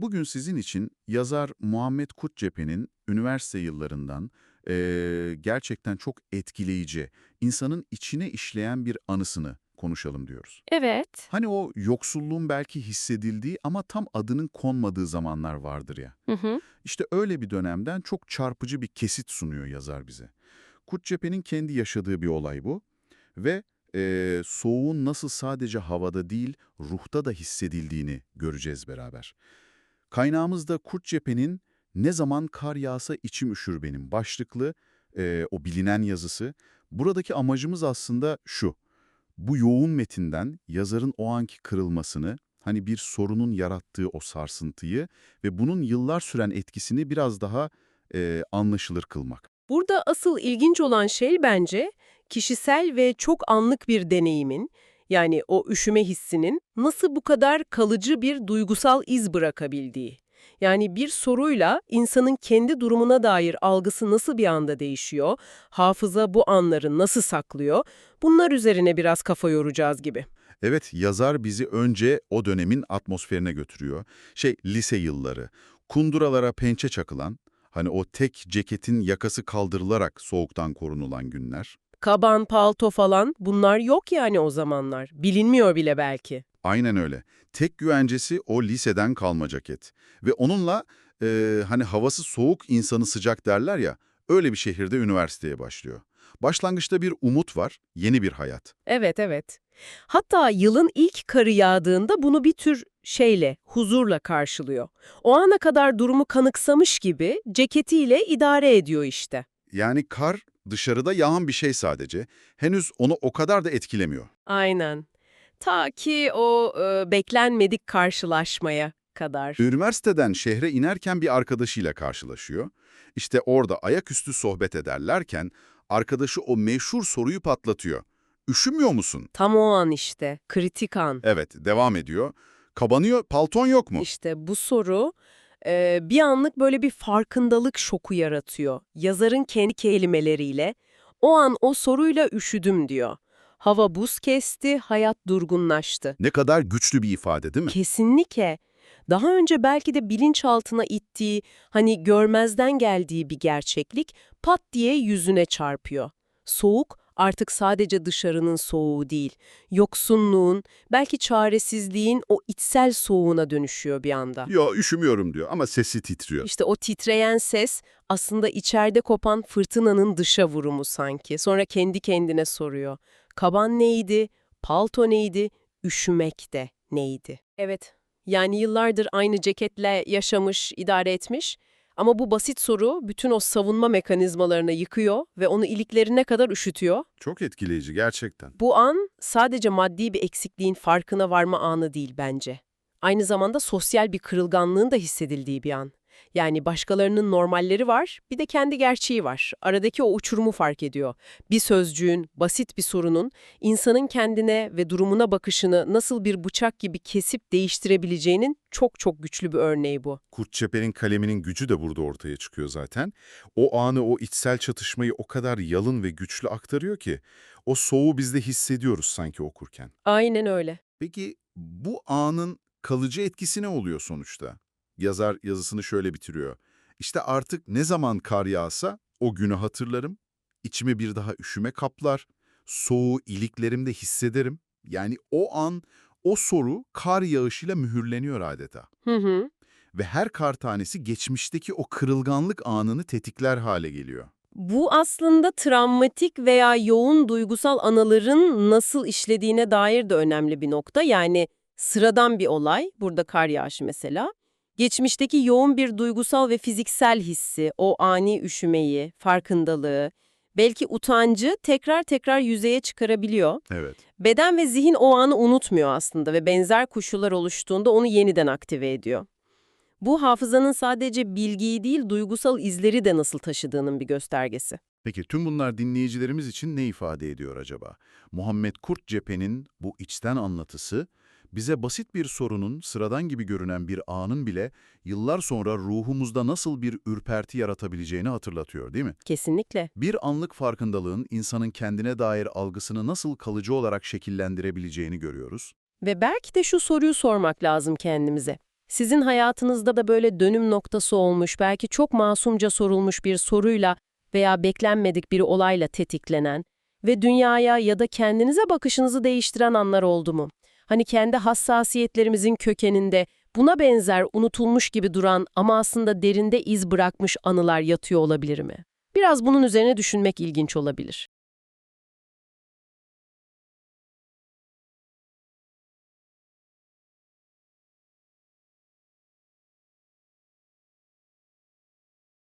bugün sizin için yazar Muhammed Kutcep'in üniversite yıllarından eee, gerçekten çok etkileyici, insanın içine işleyen bir anısını konuşalım diyoruz. Evet. Hani o yoksulluğun belki hissedildiği ama tam adının konmadığı zamanlar vardır ya. Hı hı. İşte öyle bir dönemden çok çarpıcı bir kesit sunuyor yazar bize. Kutcep'in kendi yaşadığı bir olay bu ve eee, soğuğun nasıl sadece havada değil, ruhta da hissedildiğini göreceğiz beraber. Kaynağımızda Kutcep'in Ne zaman kar yağsa içim üşür benim başlıklı eee, o bilinen yazısı. Buradaki amacımız aslında şu. Bu yoğun metinden yazarın o anki kırılmasını, hani bir sorunun yarattığı o sarsıntıyı ve bunun yıllar süren etkisini biraz daha eee, anlaşılır kılmak. Burada asıl ilginç olan şey bence kişisel ve çok anlık bir deneyimin, yani o üşüme hissinin nasıl bu kadar kalıcı bir duygusal iz bırakabildiği. Yani bir soruyla insanın kendi durumuna dair algısı nasıl bir anda değişiyor, hafıza bu anları nasıl saklıyor, bunlar üzerine biraz kafa yoracağız gibi. Evet, yazar bizi önce o dönemin atmosferine götürüyor. Şey, lise yılları, kunduralara pençe çakılan, hani o tek ceketin yakası kaldırılarak soğuktan korunulan günler. Kaban, palto falan bunlar yok yani o zamanlar. Bilinmiyor bile belki. Aynen öyle. Tek güvencesi o liseden kalma ceket. Ve onunla e, hani havası soğuk insanı sıcak derler ya, öyle bir şehirde üniversiteye başlıyor. Başlangıçta bir umut var, yeni bir hayat. Evet, evet. Hatta yılın ilk karı yağdığında bunu bir tür şeyle, huzurla karşılıyor. O ana kadar durumu kanıksamış gibi ceketiyle idare ediyor işte. Yani kar dışarıda yağan bir şey sadece. Henüz onu o kadar da etkilemiyor. Aynen. Ta ki o e, beklenmedik karşılaşmaya kadar. Üniversiteden şehre inerken bir arkadaşıyla karşılaşıyor. İşte orada ayaküstü sohbet ederlerken arkadaşı o meşhur soruyu patlatıyor. Üşümüyor musun? Tam o an işte, kritik an. Evet, devam ediyor. Kabanıyor, palton yok mu? İşte bu soru e, bir anlık böyle bir farkındalık şoku yaratıyor. Yazarın kendi kelimeleriyle, o an o soruyla üşüdüm diyor. Hava buz kesti, hayat durgunlaştı. Ne kadar güçlü bir ifade değil mi? Kesinlikle. Daha önce belki de bilinçaltına ittiği, hani görmezden geldiği bir gerçeklik pat diye yüzüne çarpıyor. Soğuk artık sadece dışarının soğuğu değil, yoksunluğun, belki çaresizliğin o içsel soğuğuna dönüşüyor bir anda. Yo, üşümüyorum diyor ama sesi titriyor. İşte o titreyen ses aslında içeride kopan fırtınanın dışa vurumu sanki. Sonra kendi kendine soruyor. Kaban neydi? Palto neydi? Üşümek de neydi? Evet, yani yıllardır aynı ceketle yaşamış, idare etmiş. Ama bu basit soru bütün o savunma mekanizmalarını yıkıyor ve onu iliklerine kadar üşütüyor. Çok etkileyici gerçekten. Bu an sadece maddi bir eksikliğin farkına varma anı değil bence. Aynı zamanda sosyal bir kırılganlığın da hissedildiği bir an. Yani başkalarının normalleri var, bir de kendi gerçeği var. Aradaki o uçurumu fark ediyor. Bir sözcüğün, basit bir sorunun insanın kendine ve durumuna bakışını nasıl bir bıçak gibi kesip değiştirebileceğinin çok çok güçlü bir örneği bu. Kurtçeper'in kaleminin gücü de burada ortaya çıkıyor zaten. O anı, o içsel çatışmayı o kadar yalın ve güçlü aktarıyor ki o soğuğu biz de hissediyoruz sanki okurken. Aynen öyle. Peki bu anın kalıcı etkisi ne oluyor sonuçta? Yazar yazısını şöyle bitiriyor. İşte artık ne zaman kar yağsa o günü hatırlarım, içime bir daha üşüme kaplar, soğuğu iliklerimde hissederim. Yani o an, o soru kar yağışıyla mühürleniyor adeta. Hı hı. Ve her kar tanesi geçmişteki o kırılganlık anını tetikler hale geliyor. Bu aslında travmatik veya yoğun duygusal anıların nasıl işlediğine dair de önemli bir nokta. Yani sıradan bir olay, burada kar yağışı mesela, geçmişteki yoğun bir duygusal ve fiziksel hissi, o ani üşümeyi, farkındalığı, belki utancı tekrar tekrar yüzeye çıkarabiliyor. Evet. Beden ve zihin o anı unutmuyor aslında ve benzer koşullar oluştuğunda onu yeniden aktive ediyor. Bu hafızanın sadece bilgiyi değil, duygusal izleri de nasıl taşıdığının bir göstergesi. Peki tüm bunlar dinleyicilerimiz için ne ifade ediyor acaba? Muhammed Kurt Cephe'nin bu içten anlatısı bize basit bir sorunun, sıradan gibi görünen bir anın bile yıllar sonra ruhumuzda nasıl bir ürperti yaratabileceğini hatırlatıyor değil mi? Kesinlikle. Bir anlık farkındalığın insanın kendine dair algısını nasıl kalıcı olarak şekillendirebileceğini görüyoruz. Ve belki de şu soruyu sormak lazım kendimize. Sizin hayatınızda da böyle dönüm noktası olmuş, belki çok masumca sorulmuş bir soruyla veya beklenmedik bir olayla tetiklenen ve dünyaya ya da kendinize bakışınızı değiştiren anlar oldu mu? Hani kendi hassasiyetlerimizin kökeninde buna benzer unutulmuş gibi duran ama aslında derinde iz bırakmış anılar yatıyor olabilir mi? Biraz bunun üzerine düşünmek ilginç olabilir.